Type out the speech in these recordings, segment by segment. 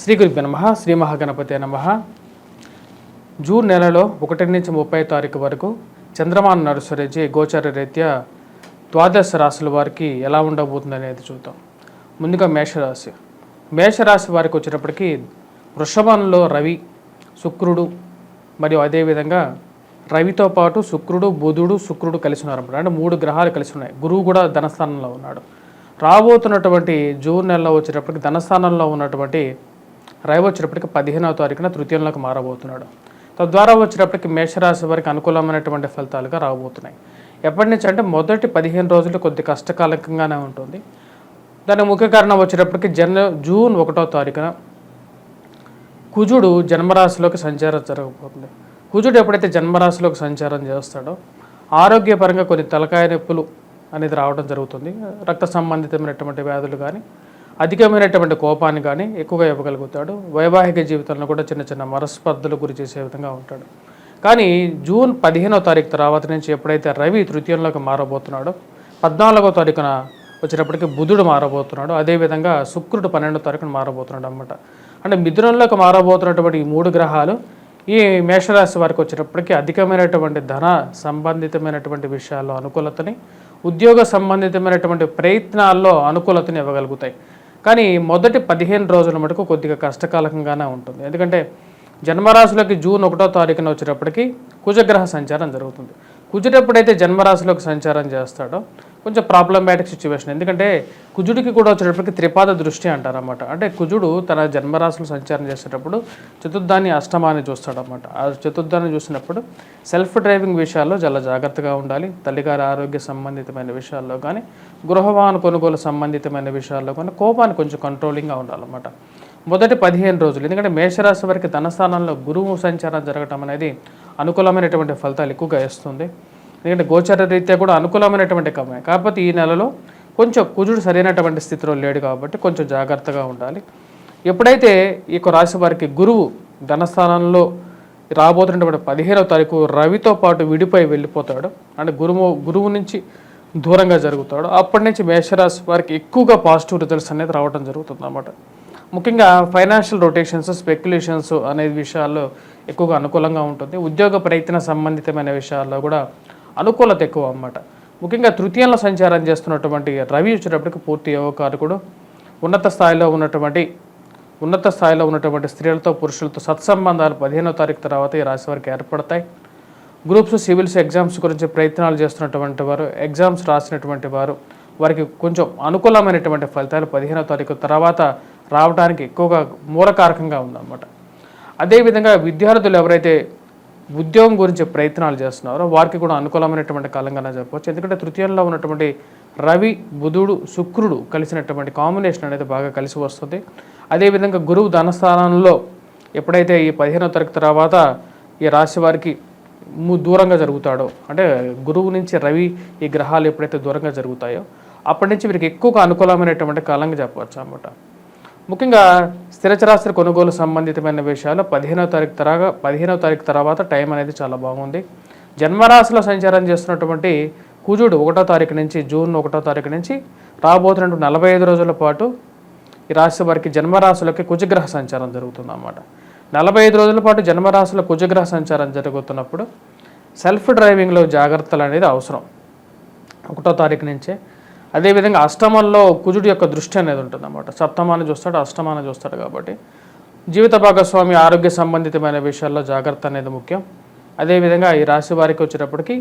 శ్రీ గురుభ్య నమ శ్రీ మహాగణపతి నమ. జూన్ నెలలో ఒకటి నుంచి ముప్పై తారీఖు వరకు చంద్రమాన నడుసరించి గోచర రీత్యా ద్వాదశ రాశుల వారికి ఎలా ఉండబోతుంది అనేది చూద్దాం. ముందుగా మేషరాశి. మేషరాశి వారికి వచ్చినప్పటికీ వృషభంలో రవి శుక్రుడు మరియు అదేవిధంగా రవితో పాటు శుక్రుడు బుధుడు శుక్రుడు కలిసి ఉన్నారన్నమాట అంటే మూడు గ్రహాలు కలిసి ఉన్నాయి గురువు కూడా ధనస్థానంలో ఉన్నాడు. రాబోతున్నటువంటి జూన్ నెలలో వచ్చేటప్పటికి ధనస్థానంలో ఉన్నటువంటి రవి వచ్చేటప్పటికి పదిహేనవ తారీఖున తృతీయంలోకి మారబోతున్నాడు. తద్వారా వచ్చేటప్పటికి మేషరాశి వారికి అనుకూలమైనటువంటి ఫలితాలుగా రాబోతున్నాయి. ఎప్పటి నుంచి అంటే మొదటి పదిహేను రోజులు కొద్ది కష్టకాలకంగానే ఉంటుంది. దాని ముఖ్య కారణం వచ్చేటప్పటికి జన జూన్ ఒకటో తారీఖున కుజుడు జన్మరాశిలోకి సంచారం జరగబోతుంది. కుజుడు ఎప్పుడైతే జన్మరాశిలోకి సంచారం చేస్తాడో ఆరోగ్యపరంగా కొన్ని తలకాయ నొప్పులు అనేది రావడం జరుగుతుంది. రక్త సంబంధితమైనటువంటి వ్యాధులు కానీ అధికమైనటువంటి కోపాన్ని కానీ ఎక్కువగా ఇవ్వగలుగుతాడు. వైవాహిక జీవితంలో కూడా చిన్న చిన్న మనస్పర్ధలు గురి చేసే విధంగా ఉంటాడు. కానీ జూన్ పదిహేనో తారీఖు తర్వాత నుంచి ఎప్పుడైతే రవి తృతీయంలోకి మారబోతున్నాడో పద్నాలుగో తారీఖున వచ్చేటప్పటికి బుధుడు మారబోతున్నాడు. అదేవిధంగా శుక్రుడు పన్నెండో తారీఖున మారబోతున్నాడు అనమాట అంటే మిథునంలోకి మారబోతున్నటువంటి ఈ మూడు గ్రహాలు ఈ మేషరాశి వారికి వచ్చేటప్పటికి అధికమైనటువంటి ధన సంబంధితమైనటువంటి విషయాల్లో అనుకూలతని ఉద్యోగ సంబంధితమైనటువంటి ప్రయత్నాల్లో అనుకూలతని ఇవ్వగలుగుతాయి. కానీ మొదటి పదిహేను రోజుల మటుకు కొద్దిగా కష్టకాలకంగానే ఉంటుంది. ఎందుకంటే జన్మరాశులకి జూన్ ఒకటో తారీఖున వచ్చేటప్పటికి కుజగ్రహ సంచారం జరుగుతుంది. కుజుడు ఎప్పుడైతే జన్మరాశిలోకి సంచారం చేస్తాడో కొంచెం ప్రాబ్లమాటిక్ సిచ్యువేషన్ ఎందుకంటే కుజుడికి కూడా వచ్చేటప్పటికి త్రిపాద దృష్టి అంటారన్నమాట. అంటే కుజుడు తన జన్మరాశులు సంచారం చేసేటప్పుడు చతుర్థాన్ని అష్టమాన్ని చూస్తాడనమాట ఆ చతుర్థాన్ని చూసినప్పుడు సెల్ఫ్ డ్రైవింగ్ విషయాల్లో చాలా జాగ్రత్తగా ఉండాలి. తల్లిగారి ఆరోగ్య సంబంధితమైన విషయాల్లో కానీ గృహవాహన కొనుగోలు సంబంధితమైన విషయాల్లో కానీ కోపాన్ని కొంచెం కంట్రోలింగ్గా ఉండాలన్నమాట. మొదటి పదిహేను రోజులు. ఎందుకంటే మేషరాశి వారికి ధనస్థానంలో గురువు సంచారం జరగటం అనేది అనుకూలమైనటువంటి ఫలితాలు ఎక్కువగా ఇస్తుంది. ఎందుకంటే గోచర రీత్యా కూడా అనుకూలమైనటువంటి కమ్మాయి కాకపోతే ఈ నెలలో కొంచెం కుజుడు సరైనటువంటి స్థితిలో లేడు కాబట్టి కొంచెం జాగ్రత్తగా ఉండాలి. ఎప్పుడైతే ఈ యొక్క రాశి వారికి గురువు ధనస్థానంలో రాబోతున్నటువంటి పదిహేనవ తారీఖు రవితో పాటు విడిపోయి వెళ్ళిపోతాడు అంటే గురువు గురువు నుంచి దూరంగా జరుగుతాడు అప్పటి నుంచి మేషరాశి వారికి ఎక్కువగా పాజిటివ్ రిజల్ట్స్ అనేది రావడం జరుగుతుంది అన్నమాట ముఖ్యంగా ఫైనాన్షియల్ రొటేషన్స్ స్పెక్యులేషన్స్ అనే విషయాల్లో ఎక్కువగా అనుకూలంగా ఉంటుంది. ఉద్యోగ ప్రయత్న సంబంధితమైన విషయాల్లో కూడా అనుకూలత ఎక్కువ అన్నమాట. ముఖ్యంగా తృతీయంలో సంచారం చేస్తున్నటువంటి రవి వచ్చేటప్పటికి పూర్తి యోగకారకుడు ఉన్నత స్థాయిలో ఉన్నటువంటి ఉన్నత స్థాయిలో ఉన్నటువంటి స్త్రీలతో పురుషులతో సత్సంబంధాలు పదిహేనో తారీఖు తర్వాత ఈ రాశి వారికి ఏర్పడతాయి. గ్రూప్స్ సివిల్స్ ఎగ్జామ్స్ గురించి ప్రయత్నాలు చేస్తున్నటువంటి వారు ఎగ్జామ్స్ రాసినటువంటి వారు వారికి కొంచెం అనుకూలమైనటువంటి ఫలితాలు పదిహేనో తారీఖు తర్వాత రావడానికి ఎక్కువగా మూలకారకంగా ఉందన్నమాట. అదేవిధంగా విద్యార్థులు ఎవరైతే ఉద్యోగం గురించి ప్రయత్నాలు చేస్తున్నారో వారికి కూడా అనుకూలమైనటువంటి కాలంగానే చెప్పవచ్చు. ఎందుకంటే తృతీయంలో ఉన్నటువంటి రవి బుధుడు శుక్రుడు కలిసినటువంటి కాంబినేషన్ అనేది బాగా కలిసి వస్తుంది. అదేవిధంగా గురువు ధనస్థానంలో ఎప్పుడైతే ఈ పదిహేనో తరగతి తర్వాత ఈ రాశి వారికి ము- దూరంగా జరుగుతాడో అంటే గురువు నుంచి రవి ఈ గ్రహాలు ఎప్పుడైతే దూరంగా జరుగుతాయో అప్పటి నుంచి వీరికి ఎక్కువగా అనుకూలమైనటువంటి కాలంగా చెప్పవచ్చు అన్నమాట ముఖ్యంగా స్థిరచరాస్తి కొనుగోలు సంబంధితమైన విషయాలు పదిహేనో తారీఖు తరగా పదిహేనో తారీఖు తర్వాత టైం అనేది చాలా బాగుంది. జన్మరాశిలో సంచారం చేస్తున్నటువంటి కుజుడు ఒకటో తారీఖు నుంచి జూన్ ఒకటో తారీఖు నుంచి రాబోతున్నటువంటి నలభై ఐదు రోజుల పాటు ఈ రాశి వారికి జన్మరాశులకి కుజగ్రహ సంచారం జరుగుతుంది అన్నమాట నలభై ఐదు రోజుల పాటు జన్మరాశుల కుజగ్రహ సంచారం జరుగుతున్నప్పుడు సెల్ఫ్ డ్రైవింగ్లో జాగ్రత్తలు అనేది అవసరం. ఒకటో తారీఖు నుంచే అదేవిధంగా అష్టమంలో కుజుడు యొక్క దృష్టి అనేది ఉంటుంది అనమాట సప్తమాన్ని చూస్తాడు అష్టమాన్ని చూస్తాడు కాబట్టి. జీవిత భాగస్వామి ఆరోగ్య సంబంధితమైన విషయాల్లో జాగ్రత్త అనేది ముఖ్యం. అదేవిధంగా ఈ రాశి వారికి వచ్చేటప్పటికి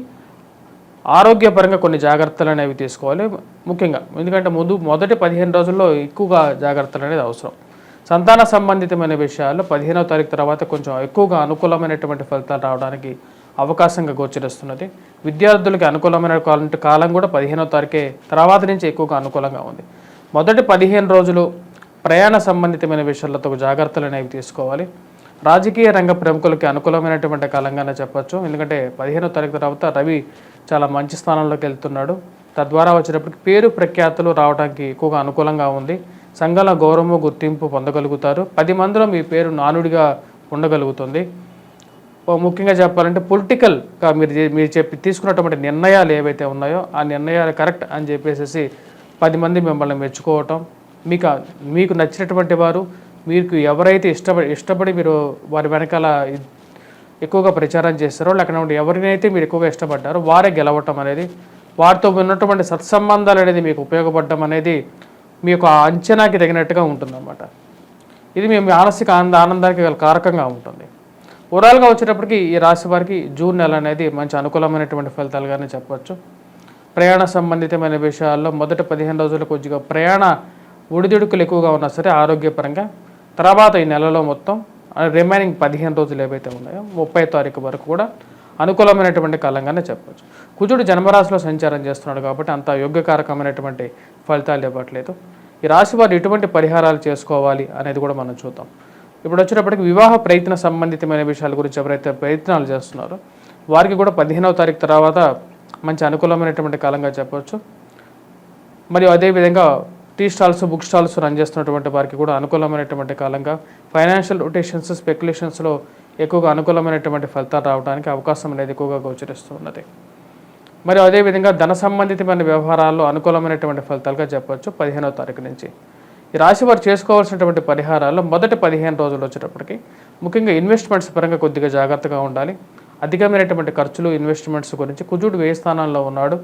ఆరోగ్యపరంగా కొన్ని జాగ్రత్తలు అనేవి తీసుకోవాలి. ముఖ్యంగా ఎందుకంటే ముందు మొదటి పదిహేను రోజుల్లో ఎక్కువగా జాగ్రత్తలు అనేది అవసరం. సంతాన సంబంధితమైన విషయాల్లో పదిహేనవ తారీఖు తర్వాత కొంచెం ఎక్కువగా అనుకూలమైనటువంటి ఫలితాలు రావడానికి అవకాశంగా గోచరిస్తున్నది. విద్యార్థులకి అనుకూలమైన కాలం కూడా పదిహేనో తారీఖే తర్వాత నుంచి ఎక్కువగా అనుకూలంగా ఉంది. మొదటి పదిహేను రోజులు ప్రయాణ సంబంధితమైన విషయాలతో జాగ్రత్తలు అనేవి తీసుకోవాలి. రాజకీయ రంగ ప్రముఖులకి అనుకూలమైనటువంటి కాలంగానే చెప్పచ్చు. ఎందుకంటే పదిహేనో తారీఖు తర్వాత రవి చాలా మంచి స్థానంలోకి వెళ్తున్నాడు. తద్వారా వచ్చినప్పటికి పేరు ప్రఖ్యాతులు రావడానికి ఎక్కువగా అనుకూలంగా ఉంది. సంఘాల గౌరవము గుర్తింపు పొందగలుగుతారు. పది మందిలో మీ పేరు నానుడిగా ఉండగలుగుతుంది. ముఖ్యంగా చెప్పాలంటే పొలిటికల్గా మీరు మీరు చెప్పి తీసుకున్నటువంటి నిర్ణయాలు ఏవైతే ఉన్నాయో ఆ నిర్ణయాలు కరెక్ట్ అని చెప్పేసి పది మంది మిమ్మల్ని మెచ్చుకోవటం మీకు మీకు నచ్చినటువంటి వారు మీకు ఎవరైతే ఇష్టపడి ఇష్టపడి మీరు వారి వెనకాల ఎక్కువగా ప్రచారం చేస్తారో లేకపోతే ఎవరినైతే మీరు ఎక్కువగా ఇష్టపడ్డారో వారే గెలవటం అనేది వారితో ఉన్నటువంటి సత్సంబంధాలు అనేది మీకు ఉపయోగపడడం అనేది మీ యొక్క అంచనాకి తగినట్టుగా ఉంటుందన్నమాట. ఇది మీ మానసిక ఆనంద ఆనందానికి గల కారకంగా ఉంటుంది. ఓవరాల్గా వచ్చేటప్పటికి ఈ రాశి వారికి జూన్ నెల అనేది మంచి అనుకూలమైనటువంటి ఫలితాలుగానే చెప్పవచ్చు. ప్రయాణ సంబంధితమైన విషయాల్లో మొదటి పదిహేను రోజులు కొద్దిగా ప్రయాణ ఒడిదుడుకులు ఎక్కువగా ఉన్నా సరే ఆరోగ్యపరంగా తర్వాత ఈ నెలలో మొత్తం రిమైనింగ్ పదిహేను రోజులు ఏవైతే ఉన్నాయో ముప్పై తారీఖు వరకు కూడా అనుకూలమైనటువంటి కాలంగానే చెప్పవచ్చు. కుజుడు జన్మరాశిలో సంచారం చేస్తున్నాడు కాబట్టి అంత యోగ్యకారకమైనటువంటి ఫలితాలు ఇవ్వట్లేదు. ఈ రాశి వారు ఎటువంటి పరిహారాలు చేసుకోవాలి అనేది కూడా మనం చూద్దాం. ఇప్పుడు వచ్చేటప్పటికి వివాహ ప్రయత్న సంబంధితమైన విషయాల గురించి ఎవరైతే ప్రయత్నాలు చేస్తున్నారో వారికి కూడా పదిహేనవ తారీఖు తర్వాత మంచి అనుకూలమైనటువంటి కాలంగా చెప్పవచ్చు. మరియు అదేవిధంగా tea stalls book stalls run చేస్తున్నటువంటి వారికి కూడా అనుకూలమైనటువంటి కాలంగా ఫైనాన్షియల్ రొటేషన్స్ స్పెక్యులేషన్స్లో ఎక్కువగా అనుకూలమైనటువంటి ఫలితాలు రావడానికి అవకాశం అనేది ఎక్కువగా గోచరిస్తూ ఉన్నది. మరియు అదేవిధంగా ధన సంబంధితమైన వ్యవహారాల్లో అనుకూలమైనటువంటి ఫలితాలుగా చెప్పవచ్చు. పదిహేనవ తారీఖు నుంచి ఈ రాశి వారు చేసుకోవాల్సినటువంటి పరిహారాల్లో మొదటి పదిహేను రోజులు వచ్చేటప్పటికి ముఖ్యంగా ఇన్వెస్ట్మెంట్స్ పరంగా కొద్దిగా జాగ్రత్తగా ఉండాలి. అధికమైనటువంటి ఖర్చులు ఇన్వెస్ట్మెంట్స్ గురించి కుజుడు ఏ స్థానంలో ఉన్నాడు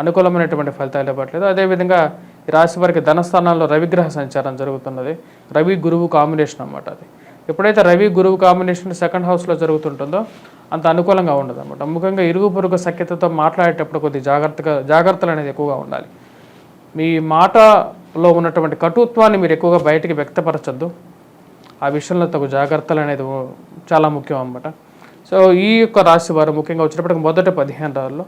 అనుకూలమైనటువంటి ఫలితాలు ఇవ్వట్లేదు. అదేవిధంగా ఈ రాశి వారికి ధనస్థానాల్లో రవిగ్రహ సంచారం జరుగుతున్నది. రవి గురువు కాంబినేషన్ అన్నమాట అది. ఎప్పుడైతే రవి గురువు కాంబినేషన్ సెకండ్ హౌస్లో జరుగుతుంటుందో అంత అనుకూలంగా ఉండదు అనమాట ముఖ్యంగా ఇరుగు పొరుగు సఖ్యతతో మాట్లాడేటప్పుడు కొద్ది జాగ్రత్తగా జాగ్రత్తలు అనేది ఎక్కువగా ఉండాలి. మీ మాట లో ఉన్నటువంటి కటుత్వాన్ని మీరు ఎక్కువగా బయటికి వ్యక్తపరచద్దు. ఆ విషయంలో తగు జాగ్రత్తలు అనేది చాలా ముఖ్యం అన్నమాట. సో ఈ యొక్క రాశి వారు ముఖ్యంగా వచ్చినప్పటికి మొదటి పదిహేను రోజుల్లో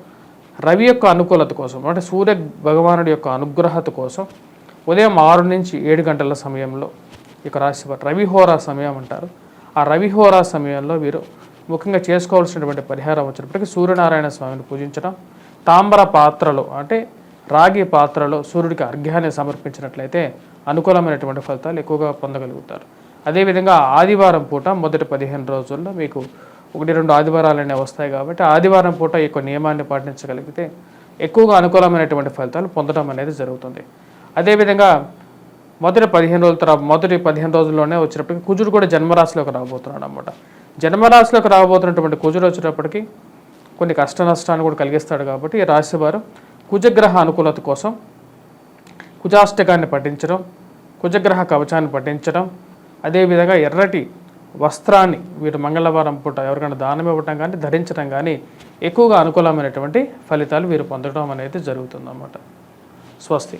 రవి యొక్క అనుకూలత కోసం అంటే సూర్య భగవానుడి యొక్క అనుగ్రహత కోసం ఉదయం ఆరు నుంచి ఏడు గంటల సమయంలో ఈ రాశి వారు రవిహోరా సమయం అంటారు. ఆ రవిహోరా సమయంలో వీరు ముఖ్యంగా చేసుకోవాల్సినటువంటి పరిహారం వచ్చినప్పటికీ సూర్యనారాయణ స్వామిని పూజించడం తాంబర పాత్రలో అంటే రాగి పాత్రలో సూర్యుడికి అర్ఘ్యాన్ని సమర్పించినట్లయితే అనుకూలమైనటువంటి ఫలితాలు ఎక్కువగా పొందగలుగుతారు. అదేవిధంగా ఆదివారం పూట మొదటి పదిహేను రోజుల్లో మీకు ఒకటి రెండు ఆదివారాలు అనేవి వస్తాయి కాబట్టి ఆదివారం పూట ఈ యొక్క నియమాన్ని పాటించగలిగితే ఎక్కువగా అనుకూలమైనటువంటి ఫలితాలు పొందడం అనేది జరుగుతుంది. అదేవిధంగా మొదటి పదిహేను రోజుల తర్వాత మొదటి పదిహేను రోజుల్లోనే వచ్చినప్పటికీ కుజుడు కూడా జన్మరాశిలోకి రాబోతున్నాడు అనమాట జన్మరాశిలోకి రాబోతున్నటువంటి కుజుడు వచ్చేటప్పటికి కొన్ని కష్ట నష్టాన్ని కూడా కలిగిస్తాడు కాబట్టి ఈ రాశి వారు కుజగ్రహ అనుకూలత కోసం కుజాష్టకాన్ని పఠించడం కుజగ్రహ కవచాన్ని పఠించడం అదేవిధంగా ఎర్రటి వస్త్రాన్ని వీరు మంగళవారం పూట ఎవరికైనా దానం ఇవ్వటం కానీ ధరించడం కానీ ఎక్కువగా అనుకూలమైనటువంటి ఫలితాలు వీరు పొందడం అనేది జరుగుతుందన్నమాట. స్వస్తి.